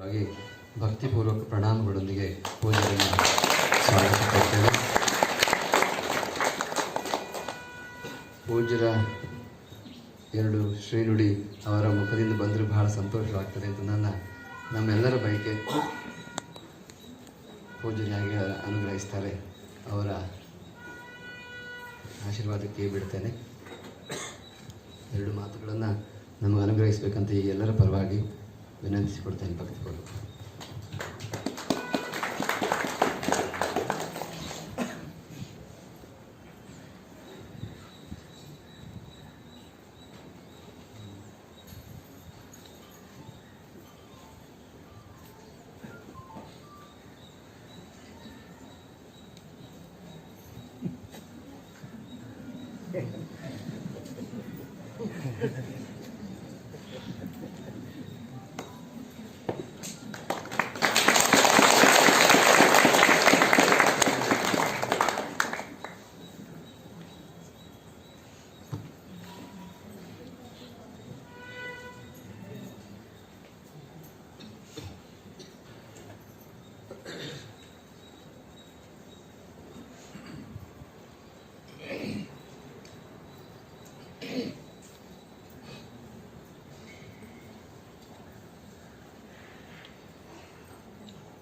ಹಾಗೆ ಭಕ್ತಿಪೂರ್ವಕ ಪ್ರಣಾಮಗಳೊಂದಿಗೆ ಪೂಜೆಯನ್ನು ಸ್ವಾಗತ ಪೂಜ್ಯರ ಎರಡು ಶ್ರೀನುಡಿ ಅವರ ಮುಖದಿಂದ ಬಂದರೆ ಬಹಳ ಸಂತೋಷವಾಗ್ತದೆ ಅಂತ ನನ್ನ ನಮ್ಮೆಲ್ಲರ ಬಯಕೆ. ಪೂಜ್ಯರಾಗಿ ಹೇಗೆ ಅನುಗ್ರಹಿಸ್ತಾರೆ. ಅವರ ಆಶೀರ್ವಾದಕ್ಕೆ ಬಿಡ್ತೇನೆ. ಎರಡು ಮಾತುಗಳನ್ನು ನಮಗೆ ಅನುಗ್ರಹಿಸಬೇಕಂತ ಈ ಎಲ್ಲರ ಪರವಾಗಿ ವಿನಂತಿಸಿಕೊಡ್ತೇನೆ ಭಕ್ತಿಪೂರ್ವಕ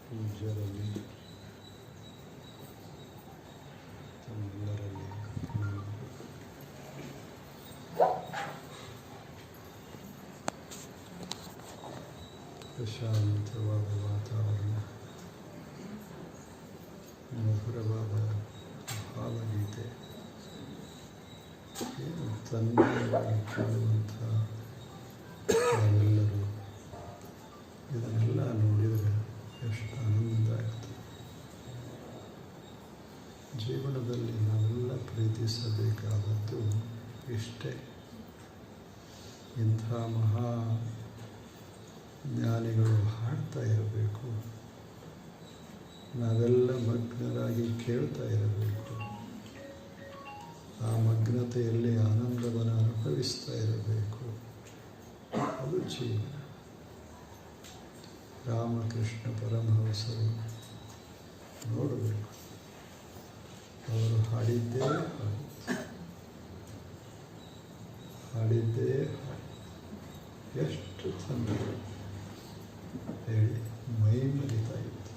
ಪೂಜ್ಯರಲ್ಲಿ ತಮ್ಮೆಲ್ಲರಲ್ಲಿ ನಾನು ಪ್ರಶಾಂತವಾದ ವಾತಾವರಣ ಮಧುರವಾದ ಭಾವಗೀತೆ ಏನು ತನ್ಮಯವಾಗಿ ಕೇಳುವಂಥ ನಾವೆಲ್ಲರೂ ಇದನ್ನೆಲ್ಲ ಜೀವನದಲ್ಲಿ ನಾವೆಲ್ಲ ಪ್ರೀತಿಸಬೇಕಾದದ್ದು ಇಷ್ಟೇ. ಇಂಥ ಮಹಾ ಜ್ಞಾನಿಗಳು ಹಾಡ್ತಾ ಇರಬೇಕು. ನಾವೆಲ್ಲ ಮಗ್ನರಾಗಿ ಕೇಳ್ತಾ ಇರಬೇಕು. ಆ ಮಗ್ನತೆಯಲ್ಲಿ ಆನಂದವನ್ನು ಅನುಭವಿಸ್ತಾ ಇರಬೇಕು. ಅದು ಜೀವನ. ರಾಮಕೃಷ್ಣ ಪರಮಹಂಸರು ನೋಡಬೇಕು. ಅವರು ಹಾಡಿದ್ದೇ ಹಾಡು. ಹಾಡಿದ್ದೇ ಎಷ್ಟು ಚಂದ ಹೇಳಿ, ಮೈ ಮರಿತಾ ಇತ್ತು.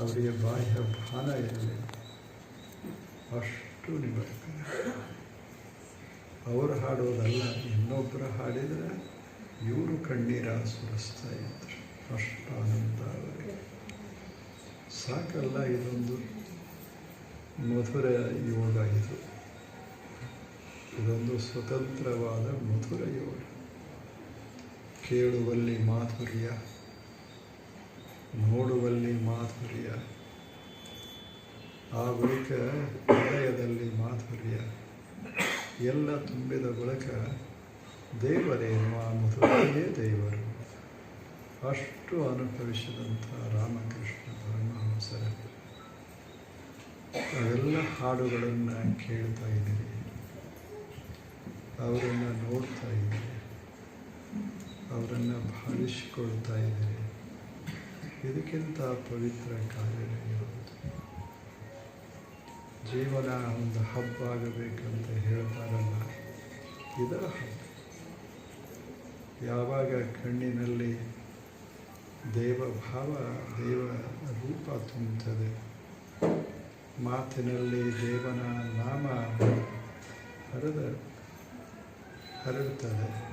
ಅವರಿಗೆ ಬಾಹ್ಯ ಭಾನ ಇರಲಿ. ಅಷ್ಟು ನಿಬಂಧನೆ ಅವರು ಹಾಡೋದಲ್ಲ ಇನ್ನೊಬ್ಬರು ಹಾಡಿದರೆ ಇವರು ಕಣ್ಣೀರ ಸುರಿಸ್ತಾ ಇದ್ರು. ಅಷ್ಟು ಆನಂದ ಅವರಿಗೆ. ಸಾಕಲ್ಲ ಇದೊಂದು ಮಧುರ ಯೋಗ ಇದು ಇದೊಂದು ಸ್ವತಂತ್ರವಾದ ಮಧುರ ಯೋಗ. ಕೇಳುವಲ್ಲಿ ಮಾಧುರ್ಯ, ನೋಡುವಲ್ಲಿ ಮಾಧುರ್ಯ, ಆ ಬಳಿಕ ಹೃದಯದಲ್ಲಿ ಮಾಧುರ್ಯ, ಎಲ್ಲ ತುಂಬಿದ ಬಳಿಕ ದೇವರೇನು ಆ ಮಧುರೆಯೇ ದೇವರು. ಅಷ್ಟು ಅನುಭವಿಸಿದಂಥ ರಾಮಕೃಷ್ಣ ಪರಮಹಂಸರ. ಅವೆಲ್ಲ ಹಾಡುಗಳನ್ನು ಕೇಳ್ತಾ ಇದ್ದೀರಿ. ಅವರನ್ನು ನೋಡ್ತಾ ಇದ್ದೀರಿ. ಅವರನ್ನು ಭಾವಿಸಿಕೊಳ್ತಾ ಇದ್ದೀರಿ. ಇದಕ್ಕಿಂತ ಪವಿತ್ರ ಕಾರ್ಯವೇ ಯಾವುದು ಜೀವನ ಒಂದು ಹಬ್ಬ ಆಗಬೇಕಂತ ಹೇಳ್ತಾರಲ್ಲ, ಇದರ ಹಬ್ಬ ಯಾವಾಗ ಕಣ್ಣಿನಲ್ಲಿ ದೇವಭಾವ ದೇವ ರೂಪ ತುಂಬುತ್ತದೆ ಮಾತಿನಲ್ಲಿ ದೇವನ ನಾಮ ಹರಿದ ಹರಡುತ್ತದೆ.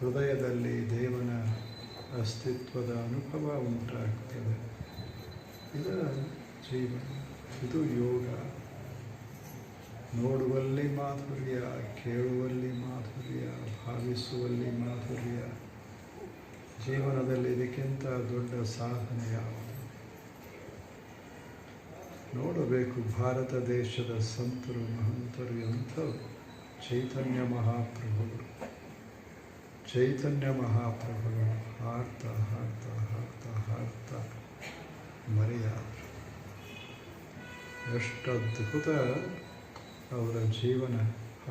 ಹೃದಯದಲ್ಲಿ ದೇವನ ಅಸ್ತಿತ್ವದ ಅನುಭವ ಉಂಟಾಗುತ್ತದೆ. ಇದರ ಜೀವನ. ಇದು ಯೋಗ. ನೋಡುವಲ್ಲಿ ಮಾಧುರ್ಯ, ಕೇಳುವಲ್ಲಿ ಮಾಧುರ್ಯ, ಭಾವಿಸುವಲ್ಲಿ ಮಾಧುರ್ಯ. ಜೀವನದಲ್ಲಿ ಇದಕ್ಕಿಂತ ದೊಡ್ಡ ಸಾಧನೆ ಯಾವುದು? ನೋಡಬೇಕು ಭಾರತ ದೇಶದ ಸಂತರು, ಮಹಂತರು ಎಂಥವ್ರು ಚೈತನ್ಯ ಮಹಾಪ್ರಭುಗಳು. ಚೈತನ್ಯ ಮಹಾಪ್ರಭುಗಳು. ಹಾಡ್ತಾ ಹಾಡ್ತಾ ಹಾಡ್ತಾ ಹಾಡ್ತಾ. ಮರೆಯಾದರು. ಎಷ್ಟು ಅದ್ಭುತ ಅವರ ಜೀವನ.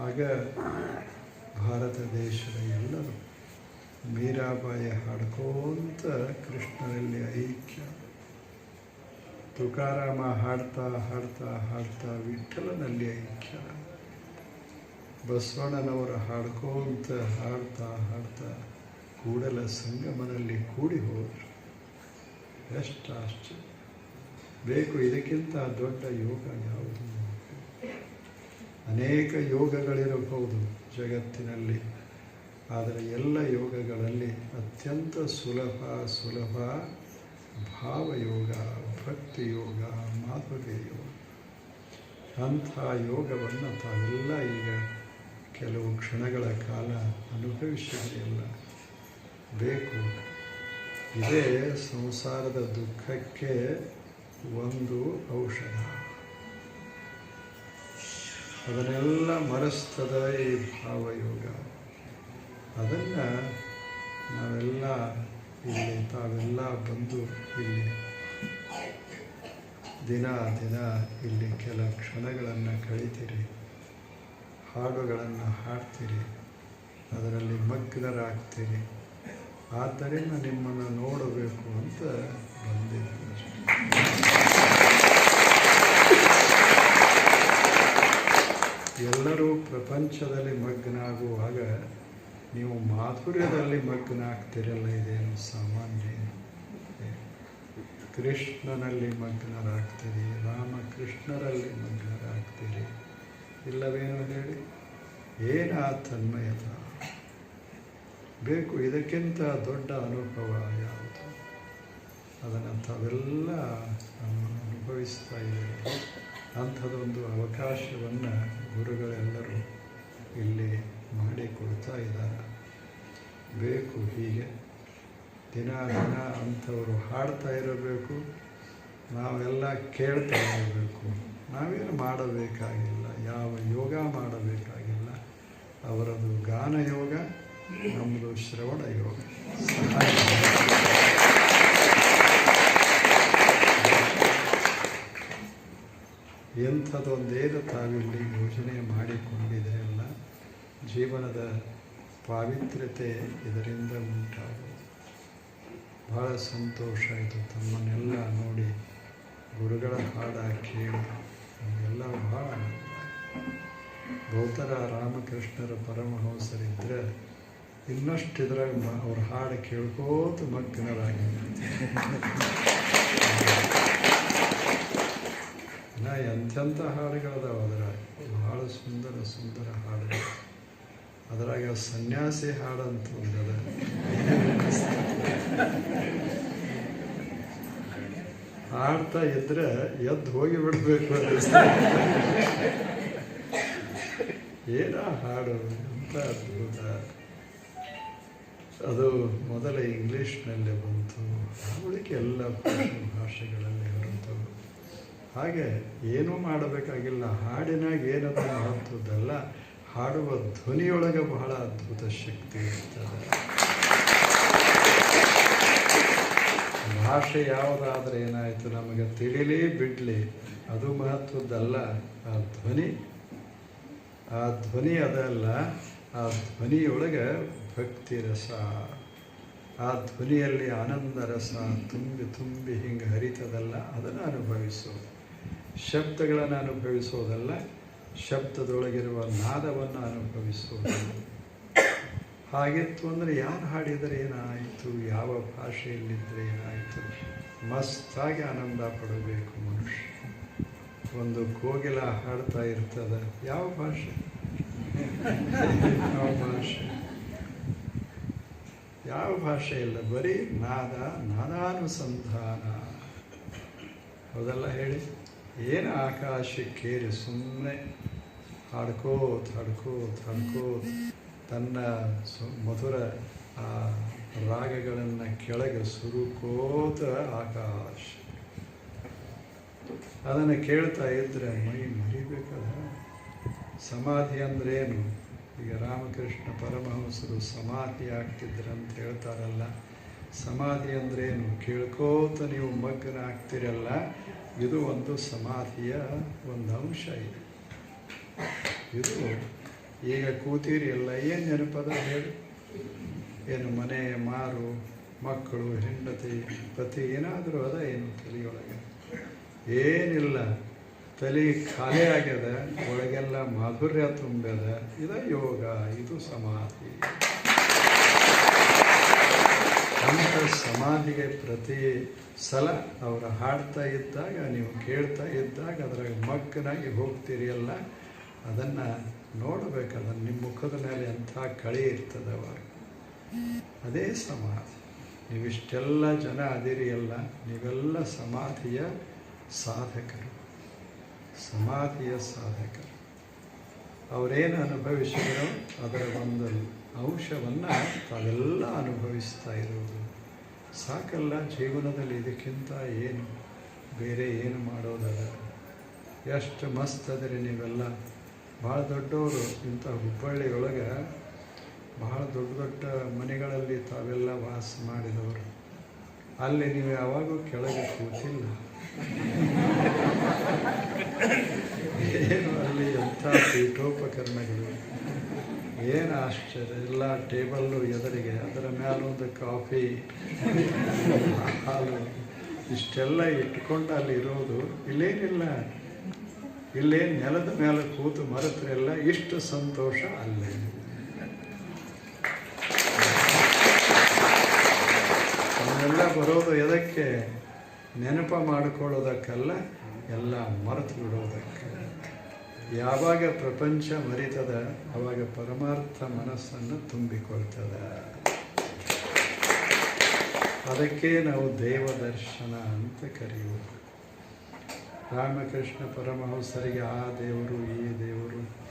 ಆಗ ಭಾರತ ದೇಶದ ಎಲ್ಲರೂ ಮೀರಾಬಾಯಿ ಹಾಡ್ಕೋಂತ ಕೃಷ್ಣನಲ್ಲಿ ಐಕ್ಯ. ತುಕಾರಾಮ ಹಾಡ್ತಾ ಹಾಡ್ತಾ ಹಾಡ್ತಾ ವಿಠಲನಲ್ಲಿ ಐಕ್ಯ. ಬಸವಣ್ಣನವರು ಹಾಡ್ಕೋಂತ ಹಾಡ್ತಾ ಹಾಡ್ತಾ ಕೂಡಲ ಸಂಗಮನಲ್ಲಿ ಕೂಡಿ ಹೋದರು ಎಷ್ಟು ಆಶ್ಚರ್ಯ. ಬೇಕು ಇದಕ್ಕಿಂತ ದೊಡ್ಡ ಯೋಗ ಯಾವುದು? ಅನೇಕ ಯೋಗಗಳಿರಬಹುದು ಜಗತ್ತಿನಲ್ಲಿ, ಆದರೆ ಎಲ್ಲ ಯೋಗಗಳಲ್ಲಿ ಅತ್ಯಂತ ಸುಲಭ ಸುಲಭ ಭಾವಯೋಗ, ಭಕ್ತಿಯೋಗ ಮಾಧುರ್ಯ ಯೋಗ ಅಂಥ ಯೋಗವನ್ನು ತಾವೆಲ್ಲ ಈಗ ಕೆಲವು ಕ್ಷಣಗಳ ಕಾಲ ಅನುಭವಿಸಿದೆಯಲ್ಲ ಬೇಕು. ಇದೇ ಸಂಸಾರದ ದುಃಖಕ್ಕೆ ಒಂದು ಔಷಧ. ಅದನ್ನೆಲ್ಲ ಮರೆಸ್ತದ ಈ ಭಾವಯೋಗ. ಅದನ್ನು ನಾವೆಲ್ಲ ಇಲ್ಲಿ ತಾವೆಲ್ಲ ಬಂದು ಇಲ್ಲಿ ದಿನ ದಿನ ಇಲ್ಲಿ ಕೆಲ ಕ್ಷಣಗಳನ್ನು ಕಳೀತೀರಿ, ಹಾಡುಗಳನ್ನು ಹಾಡ್ತೀರಿ, ಅದರಲ್ಲಿ ಮಗ್ನರಾಗ್ತೀರಿ. ಆದ್ದರಿಂದ ನಿಮ್ಮನ್ನು ನೋಡಬೇಕು ಅಂತ ಬಂದಿದ್ದೀನಿ ಎಲ್ಲರೂ ಪ್ರಪಂಚದಲ್ಲಿ ಮಗ್ನಾಗುವಾಗ ನೀವು ಮಾಧುರ್ಯದಲ್ಲಿ ಮಗ್ನಾಗ್ತಿರಲ್ಲ ಇದೇನು ಸಾಮಾನ್ಯ ಕೃಷ್ಣನಲ್ಲಿ ಮಗ್ನರಾಗ್ತೀರಿ, ರಾಮಕೃಷ್ಣರಲ್ಲಿ ಮಗ್ನರಾಗ್ತೀರಿ, ಇಲ್ಲವೇನು ಹೇಳಿ? ಏನ ತನ್ಮಯತ? ಬೇಕು, ಇದಕ್ಕಿಂತ ದೊಡ್ಡ ಅನುಭವ ಯಾವುದು? ಅದನ್ನು ತಾವೆಲ್ಲ ಅನುಭವಿಸ್ತಾ ಇದ್ದೀರಿ ಅಂಥದ್ದೊಂದು ಅವಕಾಶವನ್ನು ಗುರುಗಳೆಲ್ಲರೂ ಇಲ್ಲಿ ಮಾಡಿಕೊಡ್ತಾ ಇದ್ದಾರೆ. ಬೇಕು ಹೀಗೆ. ದಿನ ದಿನ ಅಂಥವರು ಹಾಡ್ತಾ ಇರಬೇಕು. ನಾವೆಲ್ಲ ಕೇಳ್ತಾ ಇರಬೇಕು. ನಾವೇನು ಮಾಡಬೇಕಾಗಿಲ್ಲ. ಯಾವ ಯೋಗ ಮಾಡಬೇಕಾಗಿಲ್ಲ. ಅವರದು ಗಾನ ಯೋಗ ನಮ್ಮದು ಶ್ರವಣ ಯೋಗ. ಎಂಥದೊಂದೇನು ತಾವಿಲ್ಲಿ ಯೋಜನೆ ಮಾಡಿಕೊಂಡಿದೆಯಲ್ಲ ಜೀವನದ ಪಾವಿತ್ರ್ಯತೆ ಇದರಿಂದ ಉಂಟಾಗುವುದು. ಬಹಳ ಸಂತೋಷ ಆಯಿತು ತಮ್ಮನ್ನೆಲ್ಲ ನೋಡಿ ಗುರುಗಳ ಹಾಡ ಕೇಳಿ ನಮಗೆಲ್ಲ ಬಹಳ. ಗೌತರ ರಾಮಕೃಷ್ಣರ ಪರಮಹಂಸರಿದ್ದರೆ ಇದ್ರಾಗ ಅವ್ರ ಹಾಡು ಕೇಳ್ಕೋತ ಮಗ್ನರಾಗಿ ನಾ ಎಂಥೆಂಥ ಹಾಡುಗಳದಾವ ಅದರ ಬಹಳ ಸುಂದರ ಸುಂದರ ಹಾಡುಗಳು. ಅದರಾಗ ಸನ್ಯಾಸಿ ಹಾಡಂತ ಒಂದದ. ಹಾಡ್ತಾ ಇದ್ರೆ ಎದ್ದು ಹೋಗಿ ಬಿಡಬೇಕು ಏನ ಹಾಡು ಅಂತ ಅದ್ಭುತ. ಅದು ಮೊದಲ ಇಂಗ್ಲೀಷ್ನಲ್ಲೇ ಬಂತು. ಅವಳಿಗೆ ಎಲ್ಲ ಭಾಷೆಗಳಲ್ಲಿ ಬಂತು. ಹಾಗೆ ಏನೂ ಮಾಡಬೇಕಾಗಿಲ್ಲ. ಹಾಡಿನಾಗ ಏನದ ಮಹತ್ವದ್ದಲ್ಲ. ಹಾಡುವ ಧ್ವನಿಯೊಳಗೆ ಬಹಳ ಅದ್ಭುತ ಶಕ್ತಿ ಇರ್ತದೆ. ಭಾಷೆ ಯಾವುದಾದ್ರೆ ಏನಾಯಿತು ನಮಗೆ ತಿಳಿಲಿ ಬಿಡಲಿ. ಅದು ಮಹತ್ವದ್ದಲ್ಲ. ಆ ಧ್ವನಿ ಆ ಧ್ವನಿ ಅದಲ್ಲ ಆ ಧ್ವನಿಯೊಳಗೆ ಭಕ್ತಿ ರಸ, ಆ ಧ್ವನಿಯಲ್ಲಿ ಆನಂದ ರಸ ತುಂಬಿ ತುಂಬಿ ಹಿಂಗೆ ಹರಿತದಲ್ಲ, ಅದನ್ನು ಅನುಭವಿಸೋದು. ಶಬ್ದಗಳನ್ನು ಅನುಭವಿಸೋದಲ್ಲ ಶಬ್ದದೊಳಗಿರುವ ನಾದವನ್ನು ಅನುಭವಿಸುವುದು. ಹಾಗಿತ್ತು ಅಂದರೆ ಯಾರು ಹಾಡಿದರೆ ಏನಾಯಿತು, ಯಾವ ಭಾಷೆಯಲ್ಲಿದ್ದರೆ ಏನಾಯಿತು? ಮಸ್ತಾಗಿ ಆನಂದ ಪಡಬೇಕು ಮನುಷ್ಯ. ಒಂದು ಕೋಗಿಲ ಹಾಡ್ತಾ ಇರ್ತದ, ಯಾವ ಭಾಷೆ? ಯಾವ ಭಾಷೆ? ಯಾವ ಭಾಷೆ ಇಲ್ಲ, ಬರೀ ನಾದ, ನಾದಾನುಸಂಧಾನ. ಹೌದಲ್ಲ ಹೇಳಿ? ಏನು ಆಕಾಶಕ್ಕೇರಿ ಸುಮ್ಮನೆ ಹಾಡ್ಕೋತ್ ಹಾಡ್ಕೋತ್ ಹಾಡ್ಕೋತ್ ತನ್ನ ಸು, ಮಧುರ, ಆ, ರಾಗಗಳನ್ನು ಕೆಳಗೆ ಸುರುಕೋತ ಆಕಾಶ. ಅದನ್ನು ಕೇಳ್ತಾ ಇದ್ದರೆ ಮೈ ಮರಿಬೇಕಲ್ಲ. ಸಮಾಧಿ ಅಂದ್ರೇನು? ಈಗ ರಾಮಕೃಷ್ಣ ಪರಮಹಂಸರು ಸಮಾಧಿ ಆಗ್ತಿದ್ರು ಅಂತ ಹೇಳ್ತಾರಲ್ಲ. ಸಮಾಧಿ ಅಂದ್ರೇನು? ಕೇಳ್ಕೋತ ನೀವು ಮಗ್ನ ಆಗ್ತಿರಲ್ಲ ಇದು ಒಂದು ಸಮಾಧಿಯ ಒಂದು ಅಂಶ ಇದೆ. ಇದು ಈಗ ಕೂತೀರಿ ಎಲ್ಲ, ಏನು ನೆನಪದ ಹೇಳಿ? ಏನು ಮನೆ, ಮಾರು, ಮಕ್ಕಳು, ಹೆಂಡತಿ, ಪತಿ, ಏನಾದರೂ ಅದ ಏನು ತಲೆಯೊಳಗೆ? ಏನಿಲ್ಲ. ತಲೆ ಖಾಲಿ ಆಗ್ಯದ, ಒಳಗೆಲ್ಲ ಮಾಧುರ್ಯ ತುಂಬ್ಯದ, ಇದ ಯೋಗ, ಇದು ಸಮಾಧಿ. ಅಂತ ಸಮಾಧಿಗೆ ಪ್ರತಿ ಸಲ ಅವರು ಹಾಡ್ತಾ ಇದ್ದಾಗ, ನೀವು ಕೇಳ್ತಾ ಇದ್ದಾಗ ಅದ್ರಾಗ ಮಗ್ಗನಾಗಿ ಹೋಗ್ತೀರಿ ಅಲ್ಲ? ಅದನ್ನು ನೋಡಬೇಕು. ನಿಮ್ಮ ಮುಖದ ಮೇಲೆ ಎಂಥ ಕಳೆ ಇರ್ತದೆ ಅವಾಗ. ಅದೇ ಸಮಾಧಿ. ನೀವಿಷ್ಟೆಲ್ಲ ಜನ ಅದಿರಿ ಅಲ್ಲ? ನೀವೆಲ್ಲ ಸಮಾಧಿಯ ಸಾಧಕರು. ಸಮಾಧಿಯ ಸಾಧಕರು. ಅವರೇನು ಅನುಭವಿಸಿದರೋ ಅದರ ಒಂದು ಅಂಶವನ್ನು ತಾವೆಲ್ಲ ಅನುಭವಿಸ್ತಾ ಇರೋದು. ಸಾಕಲ್ಲ, ಜೀವನದಲ್ಲಿ ಇದಕ್ಕಿಂತ ಏನು? ಬೇರೆ ಏನು ಮಾಡೋದಲ್ಲ. ಎಷ್ಟು ಮಸ್ತ್ ಅದರಿ ನೀವೆಲ್ಲ. ಭಾಳ ದೊಡ್ಡವರು ಇಂಥ ಹುಬ್ಬಳ್ಳಿಯೊಳಗೆ ಬಹಳ ದೊಡ್ಡ ದೊಡ್ಡ ಮನೆಗಳಲ್ಲಿ ತಾವೆಲ್ಲ ವಾಸ ಮಾಡಿದವರು. ಅಲ್ಲಿ ನೀವು ಯಾವಾಗೂ ಕೆಳಗೆ ಕೂತಿಲ್ಲ. ಏನು ಅಲ್ಲಿ ಎಂಥ ಪೀಠೋಪಕರಣಗಳು? ಏನು ಆಶ್ಚರ್ಯ, ಎಲ್ಲ ಟೇಬಲ್ಲು ಎದುರಿಗೆ ಅದರ ಮೇಲೊಂದು ಕಾಫಿ, ಹಾಲು, ಇಷ್ಟೆಲ್ಲ ಇಟ್ಕೊಂಡು ಅಲ್ಲಿ ಇರೋದು ಇಲ್ಲೇನಿಲ್ಲ. ಇಲ್ಲೇ ನೆಲದ ಮೇಲೆ ಕೂತು ಮರೆತರೆಲ್ಲ ಇಷ್ಟು ಸಂತೋಷ ಅಲ್ಲೇ. ಅವನ್ನೆಲ್ಲ ಬರೋದು ಎದಕ್ಕೆ? ನೆನಪ ಮಾಡಿಕೊಳ್ಳೋದಕ್ಕಲ್ಲ, ಎಲ್ಲ ಮರೆತು ಬಿಡೋದಕ್ಕೆ ಯಾವಾಗ ಪ್ರಪಂಚ ಮರಿತದ, ಅವಾಗ ಪರಮಾರ್ಥ ಮನಸ್ಸನ್ನು ತುಂಬಿಕೊಳ್ತದ. ಅದಕ್ಕೆ ನಾವು ದೇವದರ್ಶನ ಅಂತ ಕರೆಯುವುದು ರಾಮಕೃಷ್ಣ ಪರಮಹಂಸರಿಗೆ ಆ ದೇವರು, ಈ ದೇವರು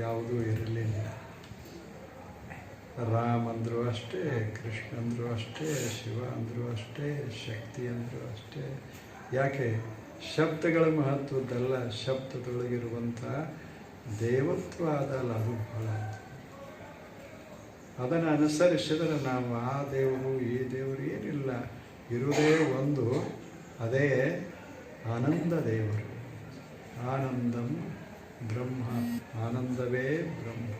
ಯಾವುದೂ ಇರಲಿಲ್ಲ. ರಾಮ ಅಂದರು ಅಷ್ಟೇ, ಕೃಷ್ಣ ಅಂದರು ಅಷ್ಟೇ, ಶಿವ ಅಂದರು ಅಷ್ಟೇ, ಶಕ್ತಿ ಅಂದರು ಅಷ್ಟೇ. ಯಾಕೆ? ಶಬ್ದಗಳ ಮಹತ್ವದ್ದಲ್ಲ, ಶಬ್ದದೊಳಗಿರುವಂಥ ದೇವತ್ವ ಅದಲ್ಲ ಅದು ಬಹಳ ಅದನ್ನು ಅನುಸರಿಸಿದರೆ ನಾವು ಆ ದೇವರು ಈ ದೇವರು ಏನಿಲ್ಲ. ಇರುವುದೇ ಒಂದು, ಅದೇ ಆನಂದ ದೇವರು. ಆನಂದಂ ಬ್ರಹ್ಮ, ಆನಂದವೇ ಬ್ರಹ್ಮ.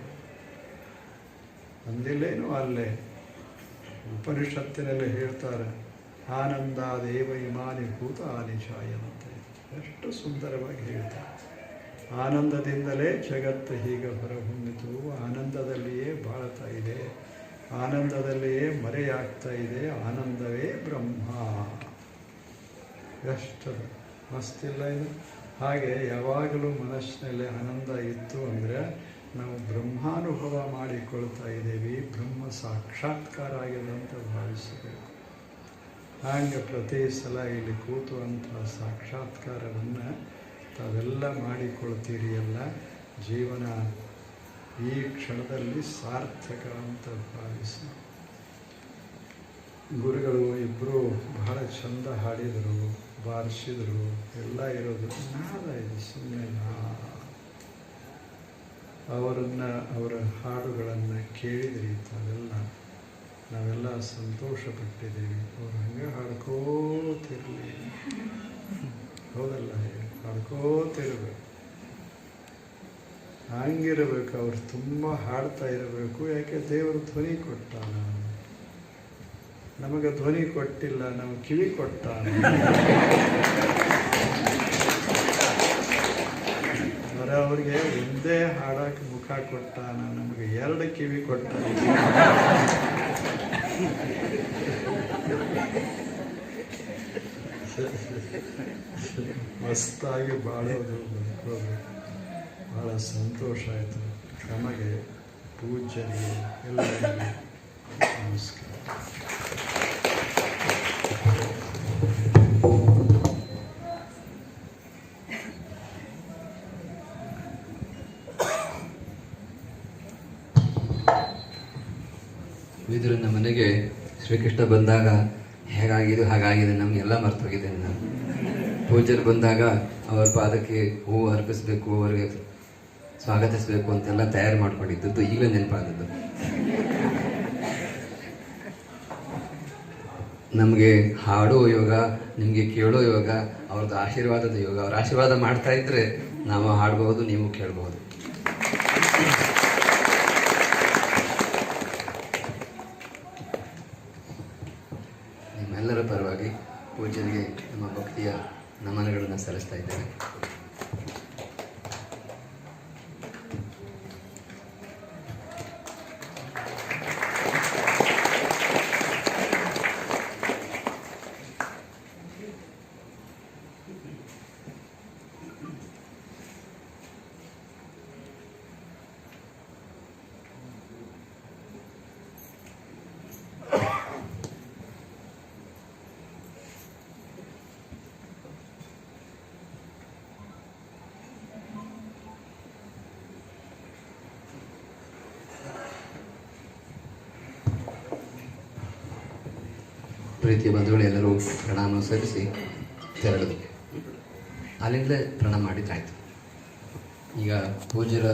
ಅಂದಿಲ್ಲೇನು ಅಲ್ಲೇ? ಉಪನಿಷತ್ತಿನಲ್ಲಿ ಹೇಳ್ತಾರೆ, ಆನಂದ ದೇವ ಇಮಾನಿ ಭೂತ ಆನಿಶಾಯಂತೆ ಎಷ್ಟು ಸುಂದರವಾಗಿ ಹೇಳ್ತಾರೆ. ಆನಂದದಿಂದಲೇ ಜಗತ್ತು ಹೀಗೆ ಹೊರಹೊಮ್ಮಿತು. ಆನಂದದಲ್ಲಿಯೇ ಬಾಳ್ತಾ ಇದೆ. ಆನಂದದಲ್ಲಿಯೇ ಮರೆಯಾಗ್ತಾ ಇದೆ. ಆನಂದವೇ ಬ್ರಹ್ಮ. ಎಷ್ಟು ಮಸ್ತಿಲ್ಲ ಇದು. ಹಾಗೆ ಯಾವಾಗಲೂ ಮನಸ್ಸಿನಲ್ಲಿ ಆನಂದ ಇತ್ತು ಅಂದರೆ ನಾವು ಬ್ರಹ್ಮಾನುಭವ ಮಾಡಿಕೊಳ್ತಾ ಇದ್ದೀವಿ. ಬ್ರಹ್ಮ ಸಾಕ್ಷಾತ್ಕಾರ ಆಗಿದೆ ಅಂತ ಭಾವಿಸಬೇಕು. ಹಾಗೆ ಪ್ರತಿ ಸಲ ಇಲ್ಲಿ ಕೂತು ಅಂತ ಸಾಕ್ಷಾತ್ಕಾರವನ್ನು ತಾವೆಲ್ಲ ಮಾಡಿಕೊಳ್ತೀರಿ ಅಲ್ಲ? ಜೀವನ ಈ ಕ್ಷಣದಲ್ಲಿ ಸಾರ್ಥಕ ಅಂತ ಭಾವಿಸಿ. ಗುರುಗಳು ಇಬ್ಬರು ಬಹಳ ಚಂದ ಹಾಡಿದರು, ಬಾರಿಸಿದರು, ಎಲ್ಲ ಇರೋದು ನಾದ ಇದು ಸುಮ್ಮನೆ ಅವರನ್ನು, ಅವರ ಹಾಡುಗಳನ್ನು ಕೇಳಿದ್ರಿ ತಾವೆಲ್ಲ. ನಾವೆಲ್ಲ ಸಂತೋಷ ಪಟ್ಟಿದ್ದೀವಿ ಅವ್ರು ಹಂಗೆ ಹಾಡ್ಕೋತಿರಲಿ. ಹೌದಲ್ಲ? ಹಾಡ್ಕೋತಿರ್ಬೇಕು. ಹಂಗಿರಬೇಕು. ಅವ್ರು ತುಂಬ ಹಾಡ್ತಾ ಇರಬೇಕು. ಯಾಕೆ? ದೇವರು ಧ್ವನಿ ಕೊಟ್ಟಾನ? ನಮಗೆ ಧ್ವನಿ ಕೊಟ್ಟಿಲ್ಲ. ನಾವು ಕಿವಿ ಕೊಟ್ಟಾನ? ಅವ್ರಿಗೆ ಒಂದೇ ಹಾಡಕ್ಕೆ ಮುಖ ಕೊಟ್ಟಾನ ನಮಗೆ ಎರಡು ಕಿವಿ ಕೊಟ್ಟ. ಮಸ್ತಾಗಿ ಬಾಳೋದು ಬದುಕೋದು ಭಾಳ ಸಂತೋಷ ಆಯಿತು. ನಮಗೆ ಪೂಜ್ಯರಿಗೆ, ಎಲ್ಲರಿಗೂ ನಮಸ್ಕಾರ. ವಿದುರನ ಮನೆಗೆ ಶ್ರೀಕೃಷ್ಣ ಬಂದಾಗ ಹೇಗಾಗಿದೆ, ಹಾಗಾಗಿದೆ ನಮಗೆಲ್ಲ ಮರ್ತೋಗಿದೆ ನಾನು ಪೂಜರು ಬಂದಾಗ ಅವ್ರ ಪಾದಕ್ಕೆ ಹೂವು ಅರ್ಪಿಸಬೇಕು, ಅವರಿಗೆ ಸ್ವಾಗತಿಸಬೇಕು ಅಂತೆಲ್ಲ ತಯಾರು ಮಾಡ್ಕೊಂಡಿದ್ದದ್ದು ಈಗಲೇ ನೆನಪಾದದ್ದು. ನಮಗೆ ಹಾಡೋ ಯೋಗ, ನಿಮಗೆ ಕೇಳೋ ಯೋಗ, ಅವ್ರದ್ದು ಆಶೀರ್ವಾದದ ಯೋಗ. ಅವ್ರ ಆಶೀರ್ವಾದ ಮಾಡ್ತಾ ಇದ್ರೆ ನಾವು ಹಾಡಬಹುದು ನೀವು ಕೇಳಬಹುದು ನಮನಗಳನ್ನು ಸಲ್ಲಿಸ್ತಾ ಪ್ರೀತಿಯ ಬಂಧುಗಳು ಎಲ್ಲರೂ ಪ್ರಣಾಮ ಸಲ್ಲಿಸಿ ತೆರಳಿದ್ವಿ. ಅಲ್ಲಿಂದಲೇ ಪ್ರಣಾಮ ಮಾಡಿದ್ದಾಯಿತು. ಈಗ ಪೂಜ್ಯರ